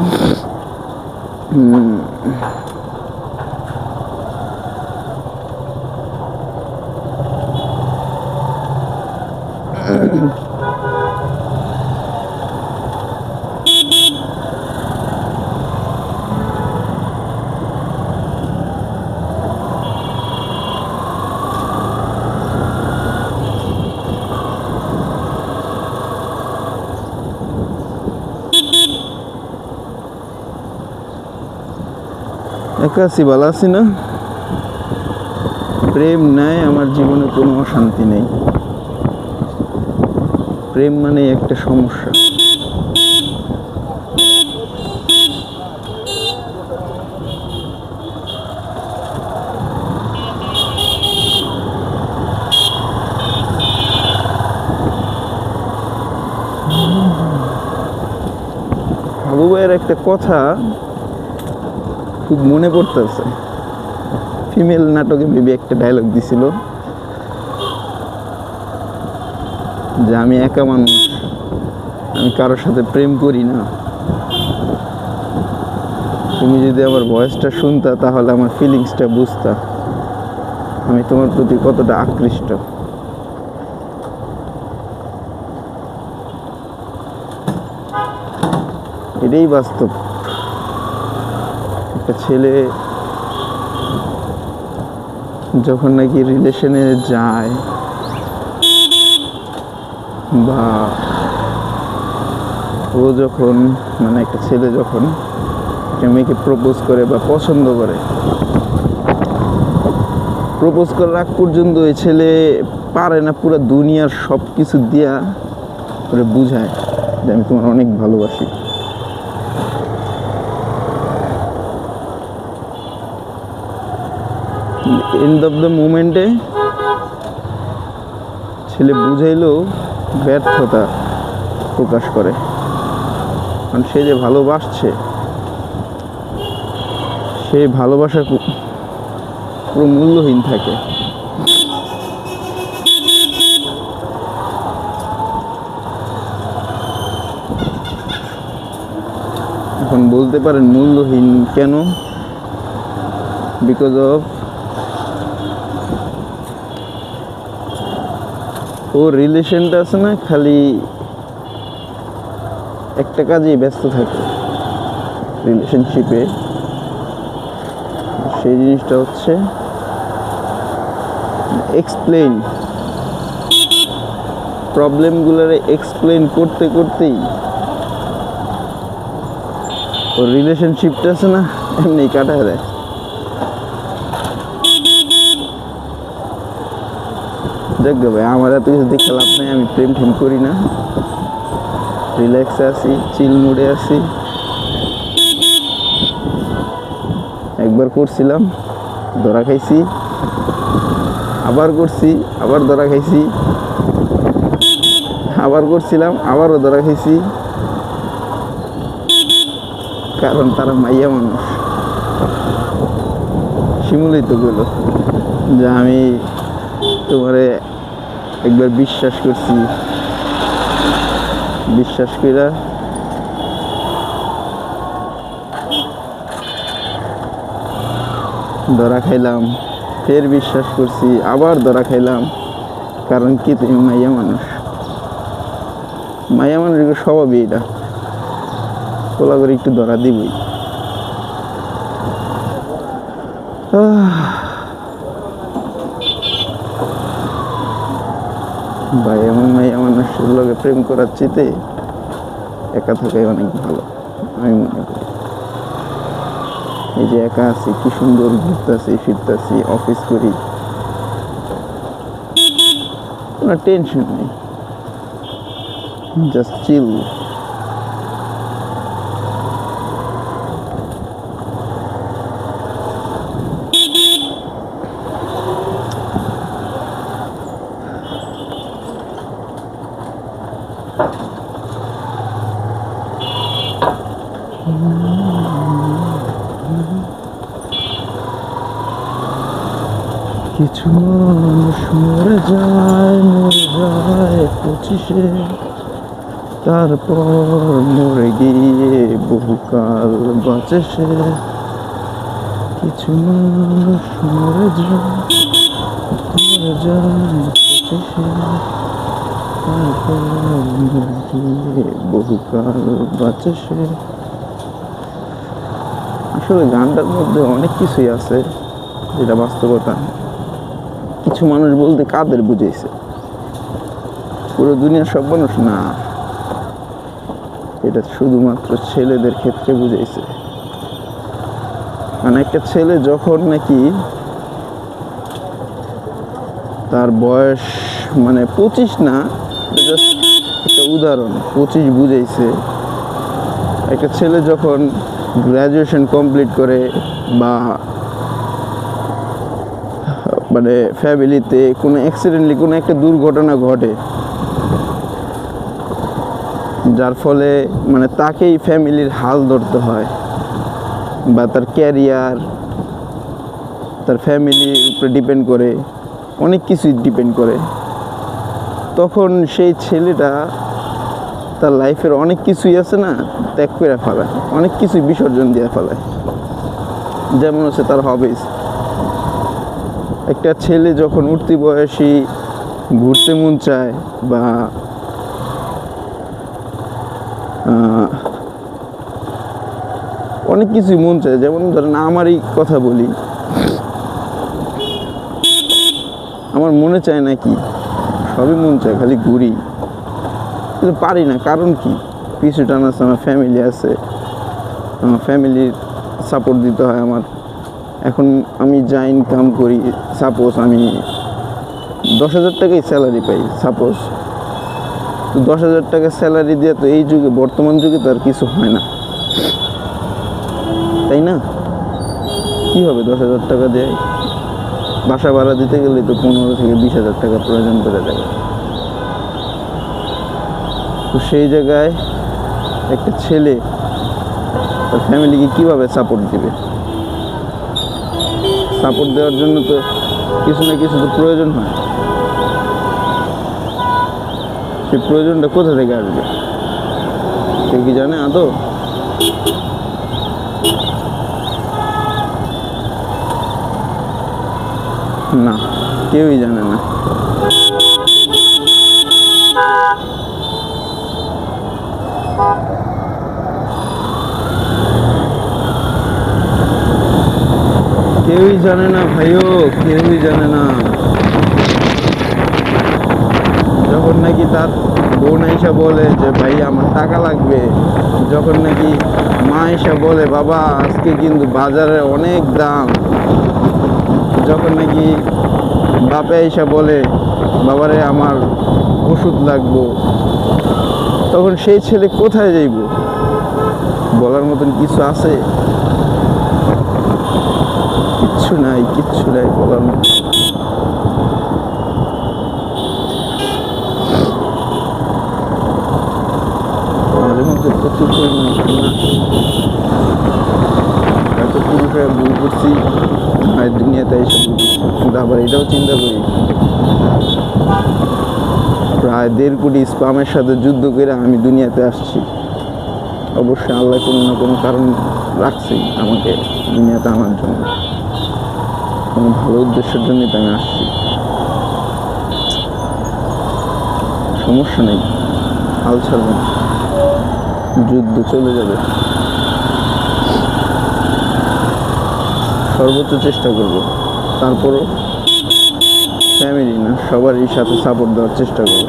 Mm-hmm. 嗯。একা আছি, ভালো আছি না? প্রেম নাই, আমার জীবনে কোনো অশান্তি নেই। প্রেম মানে একটা সমস্যা। হাবু একটা কথা খুব মনে পড়তেছে। ফিমেল নাটকে মেবি একটা ডায়লগ দিছিল। যে আমি একা মানুষ, আমি কারোর সাথে প্রেম করি না। তুমি যদি আমার ভয়েসটা শুনতা, তাহলে আমার ফিলিংসটা বুঝতা। আমি তোমার প্রতি কতটা আকৃষ্ট। এটাই বাস্তব। একটা ছেলে যখন নাকি রিলেশনে যায় বা ও যখন মানে একটা ছেলে যখন একটা মেয়েকে প্রপোজ করে বা পছন্দ করে প্রপোজ করার আগ পর্যন্ত ওই ছেলে পারে না, পুরো দুনিয়ার সব কিছু দিয়া করে বুঝায় যে আমি তোমার অনেক ভালোবাসি। এন্ড অফ দ্য মুমেন্টে ছেলে বুঝাইলেও ব্যর্থতা প্রকাশ করে। কারণ সে যে ভালোবাসছে সেই ভালোবাসা পুরো মূল্যহীন থাকে। এখন বলতে পারেন মূল্যহীন কেন? বিকজ অফ ও রিলেশনটা আছে না, খালি একটা কাজেই ব্যস্ত থাকে রিলেশনশিপে সেই জিনিসটা হচ্ছে এক্সপ্লেন প্রবলেমগুলোরে এক্সপ্লেন করতে করতেই ওর রিলেশনশিপটা আছে না, এমনি কাটায় দেয়। যাক ভাই, আমার এত কিছু দেখে লাভ নেই, আমি প্রেম টেম করি না। রিল্যাক্সে আছি চিল মুডে আছি। একবার করছিলাম, ধরা খাইছি। আবার করছি, আবার ধরা খাইছি। আবার করছিলাম, আবারও ধরা খাইছি। কারণ তারা মাইয়া মানুষ। শিমুলই তো গেল। যে আমি তোমারে একবার বিশ্বাস করছি। বিশ্বাস কইরা ধরা খাইলাম। ফের বিশ্বাস করছি, আবার ধরা খাইলাম। কারণ কি তুমি মাইয়া মানুষ? মাইয়া মানুষের স্বভাবই এটা তোলা করে একটু ধরা দিবই। আহ। ভাই, এমন মাইয়া মানুষের লোকে প্রেম করার চেতে একা থাকাই অনেক ভালো, আমি মনে করি। এই যে একা আছি, কি সুন্দর ঘুরতেছি, ফিরতেছি অফিস করি। কোনো টেনশন নেই। জাস্ট চিল কিছু মানুষ মরে যায় মরে যায় পঁচিশে। তারপর মরে গিয়ে বহুকাল বাঁচে সে। কিছু মানুষ মরে যায় মরে যায় পঁচিশে। তারপর মরে গিয়ে বহুকাল বাঁচে সে। আসলে গানটার মধ্যে অনেক কিছুই আছে, যেটা বাস্তবতা। কিছু মানুষ বলতে কাদের বুঝাইছে? পুরো দুনিয়ার সব মানুষ না। এটা শুধুমাত্র ছেলেদের ক্ষেত্রে বুঝাইছে। মানে একটা ছেলে যখন নাকি তার বয়স মানে পঁচিশ না একটা উদাহরণ, পঁচিশ বুঝাইছে। একটা ছেলে যখন গ্র্যাজুয়েশন কমপ্লিট করে বা মানে ফ্যামিলিতে কোনো অ্যাক্সিডেন্টলি কোনো একটা দুর্ঘটনা ঘটে। যার ফলে মানে তাকেই ফ্যামিলির হাল ধরতে হয় বা তার ক্যারিয়ার, তার ফ্যামিলির উপরে ডিপেন্ড করে, অনেক কিছুই ডিপেন্ড করে। তখন সেই ছেলেটা তার লাইফের অনেক কিছুই আছে না, ত্যাগ করে ফেলায়, অনেক কিছুই বিসর্জন দিয়ে ফেলায়। যেমন হচ্ছে তার হবিস একটা ছেলে যখন উঠতি বয়সী, ঘুরতে মন চায় বা অনেক কিছুই মন চায়। যেমন ধরেন আমারই কথা বলি। আমার মনে চায় না কি, সবই মন চায়, খালি ঘুরি। কিন্তু পারি না, কারণ কি? পিছু টান আছে আমার ফ্যামিলি আছে। আমার ফ্যামিলির সাপোর্ট দিতে হয় আমার। এখন আমি যা ইনকাম করি সাপোজ আমি দশ হাজার টাকাই স্যালারি পাই সাপোজ তো দশ হাজার টাকা স্যালারি দিয়ে তো এই যুগে, বর্তমান যুগে তো আর কিছু হয় না। তাই না? কি হবে দশ হাজার টাকা দেয়? বাসা ভাড়া দিতে গেলে তো পনেরো থেকে বিশ হাজার টাকা প্রয়োজন পড়ে যাবে। তো সেই জায়গায় একটা ছেলে তার ফ্যামিলিকে কীভাবে সাপোর্ট দিবে? সাপোর্ট দেওয়ার জন্য তো কিছু না কিছু তো প্রয়োজন হয়। সেই প্রয়োজনটা কোথা থেকে আসবে? কেউ কি জানে আদৌ? না, কেউই জানে না। কেউই জানে না ভাইও, কেউই জানে না। যখন নাকি তার বোন এসে বলে যে, ভাই, আমার টাকা লাগবে। যখন নাকি মা এসে বলে, বাবা, আজকে কিন্তু বাজারে অনেক দাম। যখন নাকি বাপে এসে বলে, বাবারে, আমার ওষুধ লাগবো। তখন সেই ছেলে কোথায় যাইব? বলার মতন কিছু আছে? কিচ্ছু নাই কিচ্ছু নাই, বলার মতো। প্রচুর পরিমাণে করছি হয় দুনিয়াতে আবার এটাও চিন্তা করি, প্রায় দেড় কোটি স্পামের সাথে যুদ্ধ করে আমি দুনিয়াতে আসছি। অবশ্যই আল্লাহ কোনো না কোনো কারণ রাখছেই আমাকে, দুনিয়াতে আমার জন্য। কোনো ভালো উদ্দেশ্যের জন্যই তো আমি আসছি। সমস্যা নেই। হাল ছাড়ব না। যুদ্ধ চলে যাবে। সর্বোচ্চ চেষ্টা করব। তারপরও ফ্যামিলি না সবারই সাথে সাপোর্ট দেওয়ার চেষ্টা করব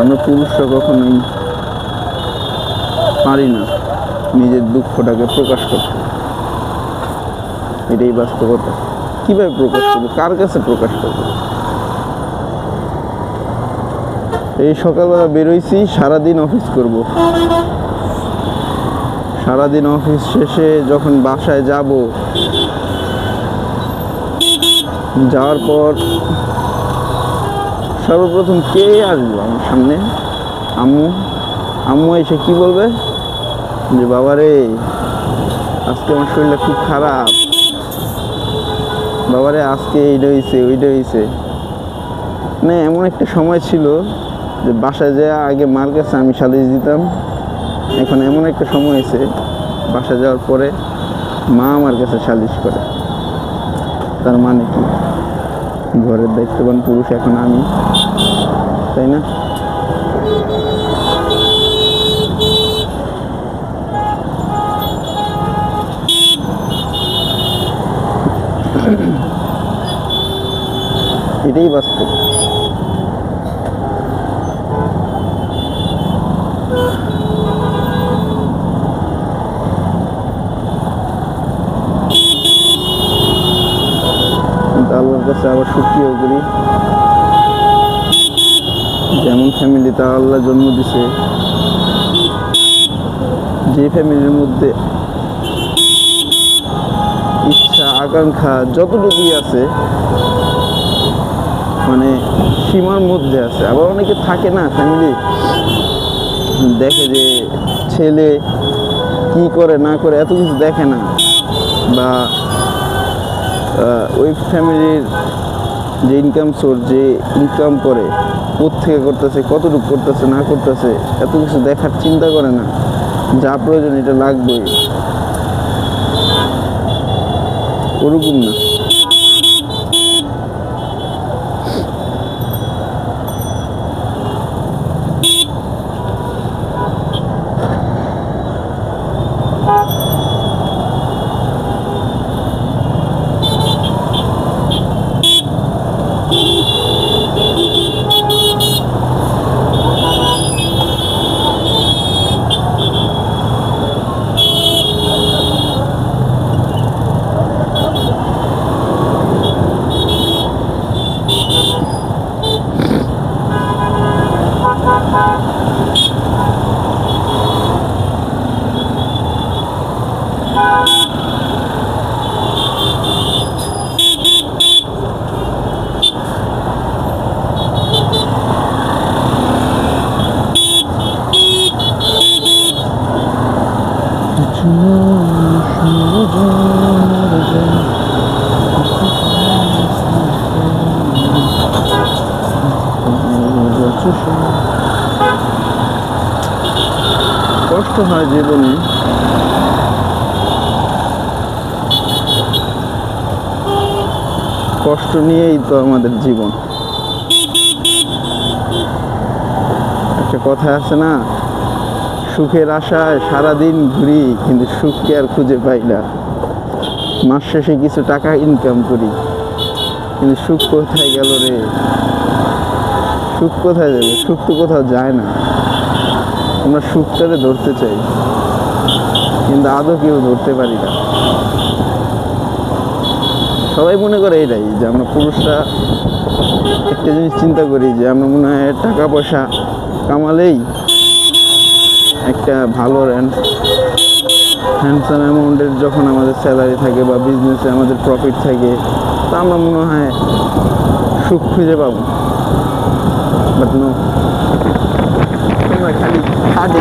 আমরা পুরুষরা কখনোই পারি না নিজের দুঃখটাকে প্রকাশ করতে। এটাই বাস্তবতা। কীভাবে প্রকাশ করব? কার কাছে প্রকাশ করব? এই সকালবেলা বেরোইছি, সারাদিন অফিস করব। সারাদিন অফিস শেষে যখন বাসায় যাব, যাওয়ার পর সর্বপ্রথম কে আসব আমার সামনে? আম্মু আম্মু এসে কি বলবে? যে বাবা রে আজকে আমার শরীরটা খুব খারাপ। বাবারে, আজকে এইটা হয়েছে ওইটা হয়েছে না এমন একটা সময় ছিল যে বাসায় যায় আগে মার কাছে আমি সালিশ দিতাম। এখন এমন একটা সময় হয়েছে বাসায় যাওয়ার পরে মা আমার কাছে সালিশ করে। তার মানে কি? ঘরের দায়িত্ববান পুরুষ এখন আমি, তাই না? এটাই বাস্তব। আল্লাহর কাছে আবার সুক্রিয় করি যেমন ফ্যামিলিতে আল্লাহ জন্ম দিছে, যে ফ্যামিলির মধ্যে ইচ্ছা, আকাঙ্ক্ষা যতটুকুই আছে মানে সীমার মধ্যে আছে। আবার অনেকে থাকে না ফ্যামিলি দেখে যে ছেলে কি করে, না করে, এত কিছু দেখে না। বা ওই ফ্যামিলির যে ইনকাম সোর্স যে ইনকাম করে থেকে করতেছে, কতটুকু করতেছে, না করতেছে, এত কিছু দেখার চিন্তা করে না। যা প্রয়োজন এটা লাগবেই। ওরকম না কষ্ট হয় জীবনে কষ্ট নিয়েই তো আমাদের জীবন। একটা কথা আছে না, সুখের আশায় সারাদিন ঘুরি, কিন্তু সুখকে আর খুঁজে পাই না। মাস শেষে কিছু টাকা ইনকাম করি, কিন্তু সুখ কোথায় গেল রে? সুখ কোথায় যাবে? সুখ তো কোথাও যায় না। আমরা সুখটারে ধরতে চাই, কিন্তু আদৌ কেউ ধরতে পারি না। সবাই মনে করে এটাই যে আমরা পুরুষরা একটা জিনিস চিন্তা করি যে আমরা মনে হয় টাকা পয়সা কামালেই একটা ভালো র্যান্ড হ্যান্ডসাম অ্যামাউন্টের যখন আমাদের স্যালারি থাকে বা বিজনেসে আমাদের প্রফিট থাকে, তা আমরা মনে হয় সুখ খুঁজে পাবো। বাট নো আমরা খালি খাটি।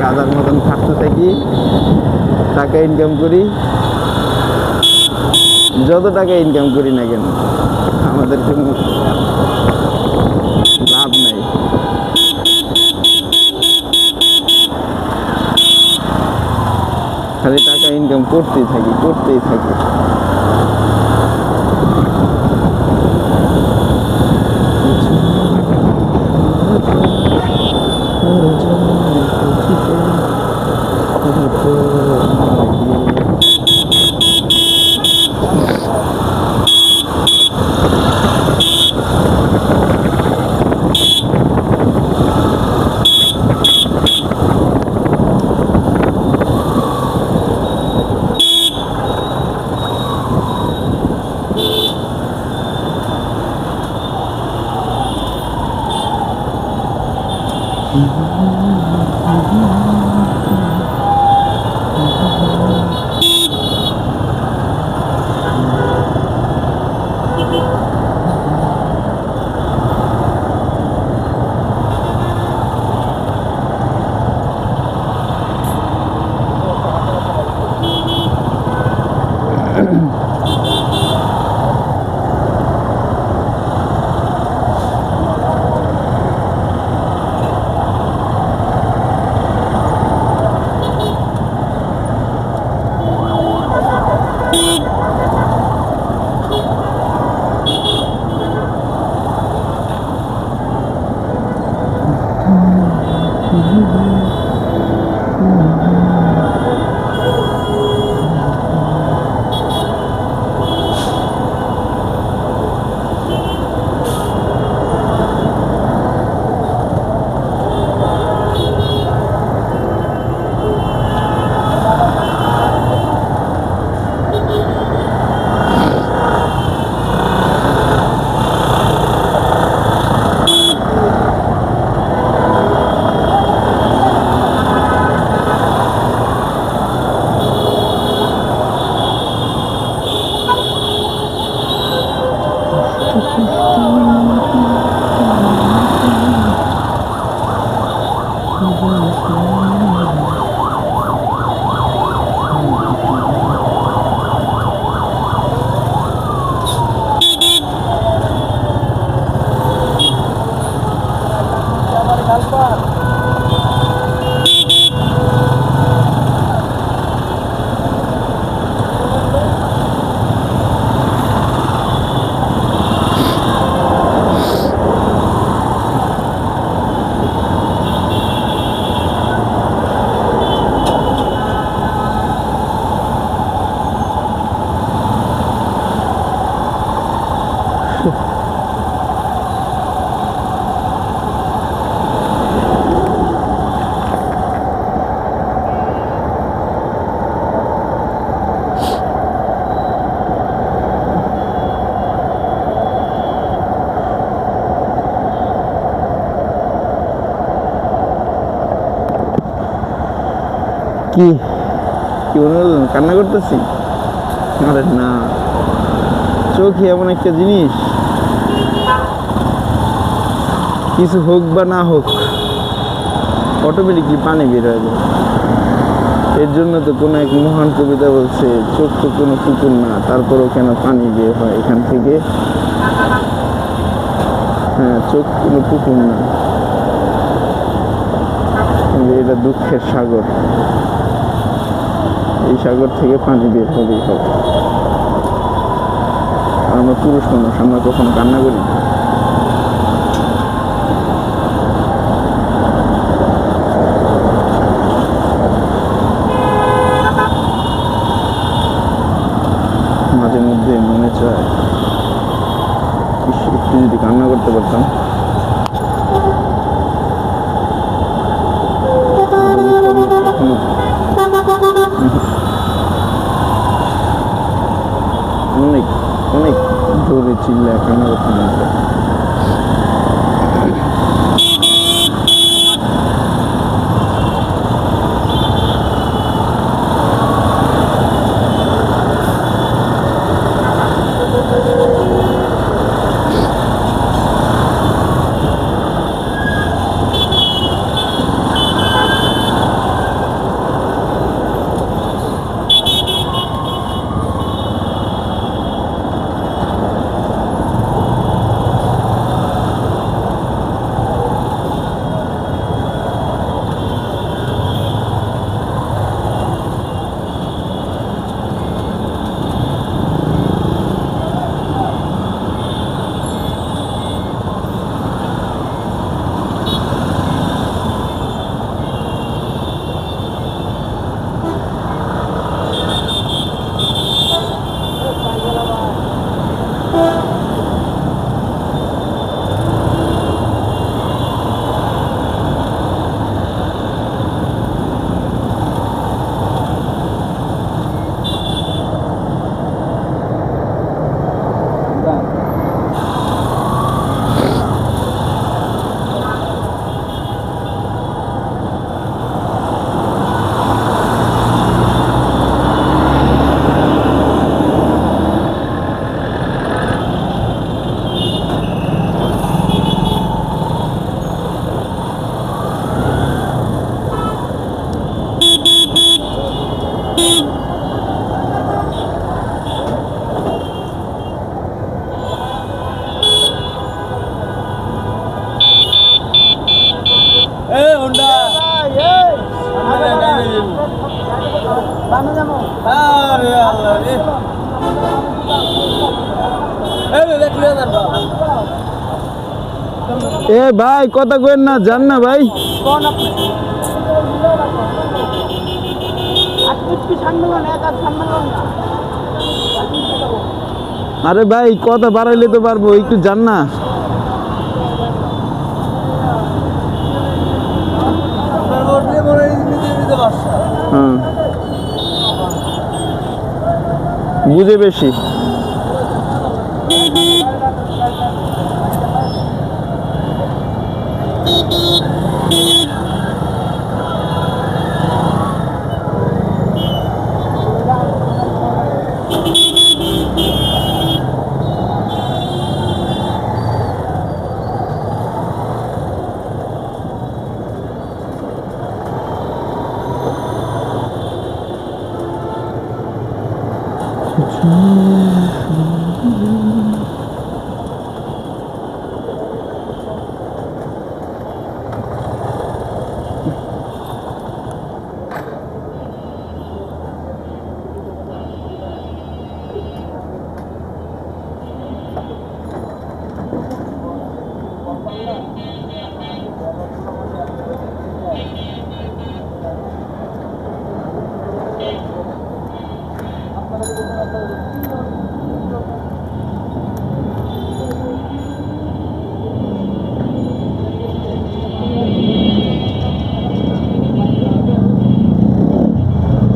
গাদার মতন খাটতে থাকি, টাকা ইনকাম করি। যত টাকা ইনকাম করি না কেন, আমাদের কোনো লাভ নাই। খালি টাকা ইনকাম করতেই থাকি করতেই থাকি। কি কি মনে কান্না করতেছি? আরে না। চোখই এমন একটা জিনিস। কিছু হোক বা না হোক অটোমেটিকলি পানি বের হয়ে যায়। এর জন্য তো কোনো এক মহান কবিতা বলছে, চোখ তো কোনো পুকুর না, তারপরেও কেন পানি বের হয় এখান থেকে? হ্যাঁ চোখ কোনো পুকুর না। এটা দুঃখের সাগর। সাগর থেকে পানি বের হবেই হবে আমরা পুরুষ মানুষ আমরা কখনো কান্না করি না। ভাই কথা কইেন না জান না ভাই। আরে ভাই কথা বাড়াইলে তো পারব একটু জান না। হ্যাঁ। বুঝে বেশি। 我终于